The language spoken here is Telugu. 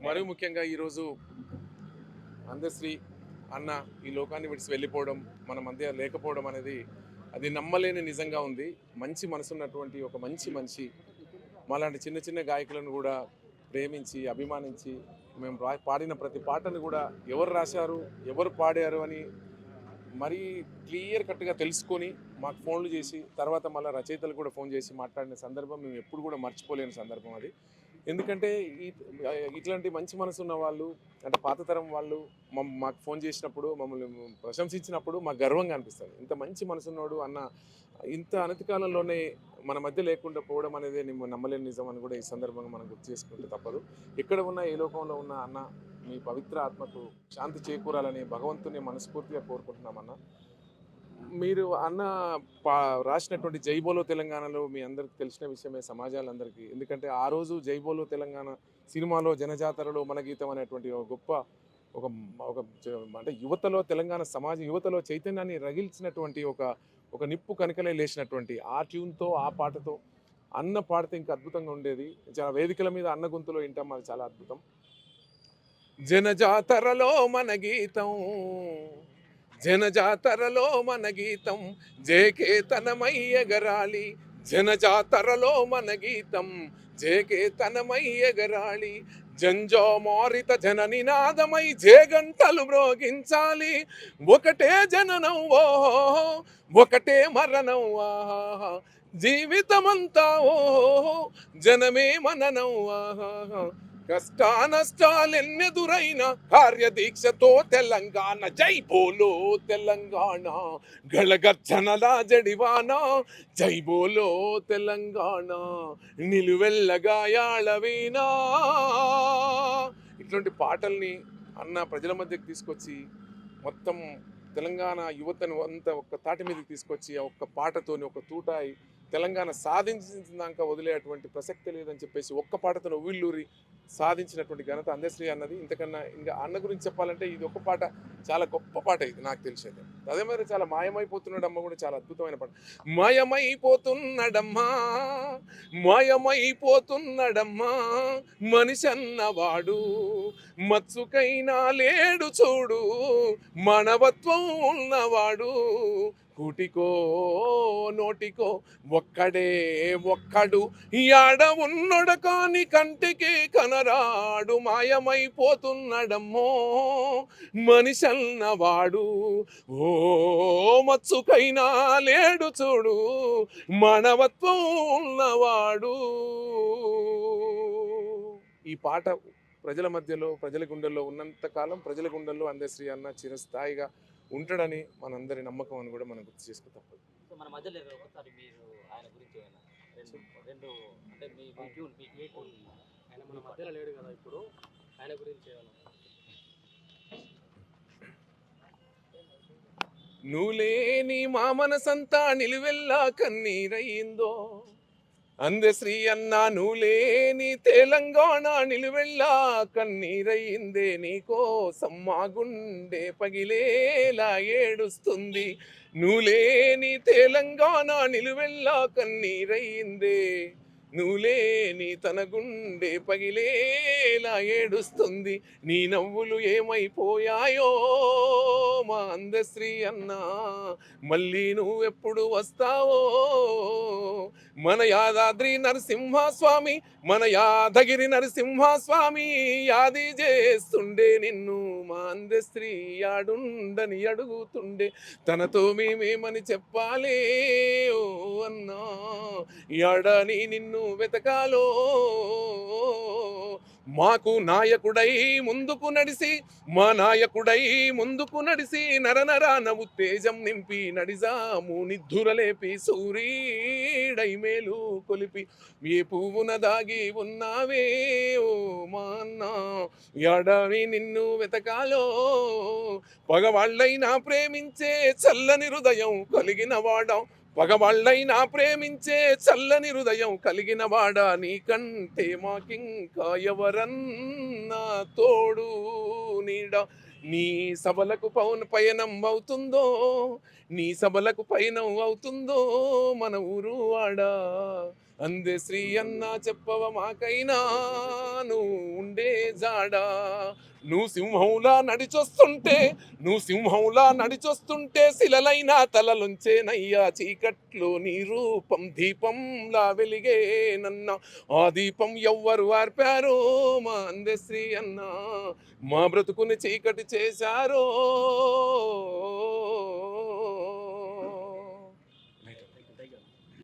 మరీ ముఖ్యంగా ఈరోజు అందశ్రీ అన్న ఈ లోకాన్ని విడిచి వెళ్ళిపోవడం మన మధ్య లేకపోవడం అనేది అది నమ్మలేని నిజంగా ఉంది. మంచి మనసున్నటువంటి ఒక మంచి మనిషి మాలాంటి చిన్న చిన్న గాయకులను కూడా ప్రేమించి అభిమానించి మేము రా పాడిన ప్రతి పాటను కూడా ఎవరు రాశారు ఎవరు పాడారు అని మరీ క్లియర్ కట్గా తెలుసుకొని మాకు ఫోన్లు చేసి తర్వాత మళ్ళీ రచయితలు కూడా ఫోన్ చేసి మాట్లాడిన సందర్భం మేము ఎప్పుడు కూడా మర్చిపోలేని సందర్భం అది. ఎందుకంటే ఇట్లాంటి మంచి మనసు ఉన్న వాళ్ళు అంటే పాత తరం వాళ్ళు మాకు ఫోన్ చేసినప్పుడు మమ్మల్ని ప్రశంసించినప్పుడు మాకు గర్వంగా అనిపిస్తుంది. ఇంత మంచి మనసున్నోడు అన్న ఇంత అనతి కాలంలోనే మన మధ్య లేకుండా పోవడం అనేది నేను నమ్మలేని నిజం అని కూడా ఈ సందర్భంగా మనం గుర్తు చేసుకుంటే తప్పదు. ఎక్కడ ఉన్న ఏ లోకంలో ఉన్న అన్న మీ పవిత్ర ఆత్మకు శాంతి చేకూరాలని భగవంతుని మనస్ఫూర్తిగా కోరుకుంటున్నామన్నా మీరు అన్న పా రాసినటువంటి జైబోలో తెలంగాణలో మీ అందరికి తెలిసిన విషయమే సమాజాలందరికీ. ఎందుకంటే ఆ రోజు జైబోలో తెలంగాణ సినిమాలో జనజాతరలో మన గీతం అనేటువంటి ఒక గొప్ప ఒక ఒక అంటే యువతలో తెలంగాణ సమాజ యువతలో చైతన్యాన్ని రగిల్చినటువంటి ఒక ఒక నిప్పు కనకలే లేచినటువంటి ఆ ట్యూన్తో ఆ పాటతో అన్న పాడితే ఇంకా అద్భుతంగా ఉండేది. చాలా వేదికల మీద అన్న గొంతులో వింటాం అది చాలా అద్భుతం. జనజాతరలో మన గీతం జనజాతరలో మన గీతం జేకేతనమై జనజాతరలో మన గీతం జేకేతనమై జంజో మారిత జన నినాదమై జేగంటలు మ్రోగించాలి. ఒకటే జననం ఓహో ఒకటే మరణం ఆహా జీవితమంతా ఓహో జనమే మననం ఆహా కష్టానష్టాలెన్నెదురైన కార్యదీక్షతో తెలంగాణ జై బోలో తెలంగాణ. గళగర్జనల జడివాన జై బోలో తెలంగాణ. నిలువెల్లగాయాళవీనా ఇట్లాంటి పాటల్ని అన్న ప్రజల మధ్యకి తీసుకొచ్చి మొత్తం తెలంగాణ యువతను అంతా ఒక్క తాటి మీదకి తీసుకొచ్చి ఆ ఒక్క పాటతోని ఒక తూటాయి తెలంగాణ సాధించినాక వదిలేటువంటి ప్రసక్తి లేదని చెప్పేసి ఒక్క పాటతో వీళ్ళూరి సాధించినటువంటి ఘనత అందశ్రీ అన్నది. ఇంతకన్నా ఇంకా అన్న గురించి చెప్పాలంటే ఇది ఒక పాట చాలా గొప్ప పాట ఇది నాకు తెలిసేది. అదే మరి చాలా మాయమైపోతున్నాడమ్మ కూడా చాలా అద్భుతమైన పాట. మాయమైపోతున్నాడమ్మా మాయమైపోతున్నాడమ్మా మనిషి అన్నవాడు మత్సుకైనా లేడు చూడు మనవత్వం ఉన్నవాడు కూటికో నోటికో ఒక్కడే ఒక్కడు. యాడ ఉన్నడు కాని కంటికి కనరాడు మాయమైపోతున్నడమ్మో. మనిషన్నవాడు. ఓ మత్సుకైనా లేడు చూడు మానవత్వం ఉన్నవాడు. ఈ పాట ప్రజల మధ్యలో ప్రజల గుండెల్లో ఉన్నంతకాలం ప్రజల గుండెల్లో అందశ్రీ అన్న చిరస్థాయిగా ఉంటాడని మనందరి నమ్మకం అని కూడా మనం గుర్తు చేసుకో తప్పదు మన మధ్యలో లేరు. ఒకసారి మీరు ఆయన గురించి ఏమైనా రెండు రెండు అంటే మీ మీ ట్యూన్ మీ మీ ట్యూన్ ఆయన మన మధ్యలో లేడు కదా ఇప్పుడు ఆయన గురించి ఏమన్నా నువ్వులేని మా మనసంతా నిలువెల్లా కన్నీరయ్యిందో అందశ్రీ అన్నా లేని తెలంగాణ నిలువెళ్ళా కన్నీరయ్యిందే నీకోసం మా గుండె పగిలేలా ఏడుస్తుంది. నూలేని తెలంగాణ నిలువెళ్ళా కన్నీరయ్యిందే నూలేని తన గుండె పగిలేలా ఏడుస్తుంది. నీ నవ్వులు ఏమైపోయాయో మా అందశ్రీ అన్నా. మళ్ళీ నువ్వెప్పుడు వస్తావో మన యాదాద్రి నరసింహస్వామి మన యాదగిరి నరసింహస్వామి యాది చేస్తుండే నిన్ను. మా స్త్రీ యాడుండని అడుగుతుండే. తనతో మేమేమని చెప్పాలే? ఓ అన్నా యాడని నిన్ను వెతకాలో? మాకు నాయకుడై ముందుకు నడిసి మా నాయకుడై ముందుకు నడిసి నరనరాన ఉత్తేజం నింపి నడిజాము నిద్ధురలేపి సూరీడై మేలు కొలిపి ఏ పువ్వున దాగి ఉన్నావే ఓ మా అన్న. ఎడవి నిన్ను వెతకాలో పగవాళ్ళైనా ప్రేమించే చల్లని హృదయం కలిగిన వాడం. పగవాళ్ళైనా ప్రేమించే చల్లని హృదయం కలిగిన వాడా నీకంటే మాకింకా ఎవరన్నా తోడు నీడా? నీ సభలకు పౌన పయనం అవుతుందో? నీ సభలకు పయనం అవుతుందో? మన ఊరు వాడా? అందే శ్రీ అన్న చెప్పవ మాకైనా నువ్వు ఉండే జాడా? నువ్వు సింహంలా నడిచొస్తుంటే నువ్వు సింహంలా నడిచొస్తుంటే శిలలైన తలలుంచేనయ్యా చీకట్లో నీ రూపం దీపంలా వెలిగే నన్న. ఆ దీపం ఎవ్వరు వార్పారో మా అందశ్రీ అన్న. మా బ్రతుకుని చీకటి చేశారో?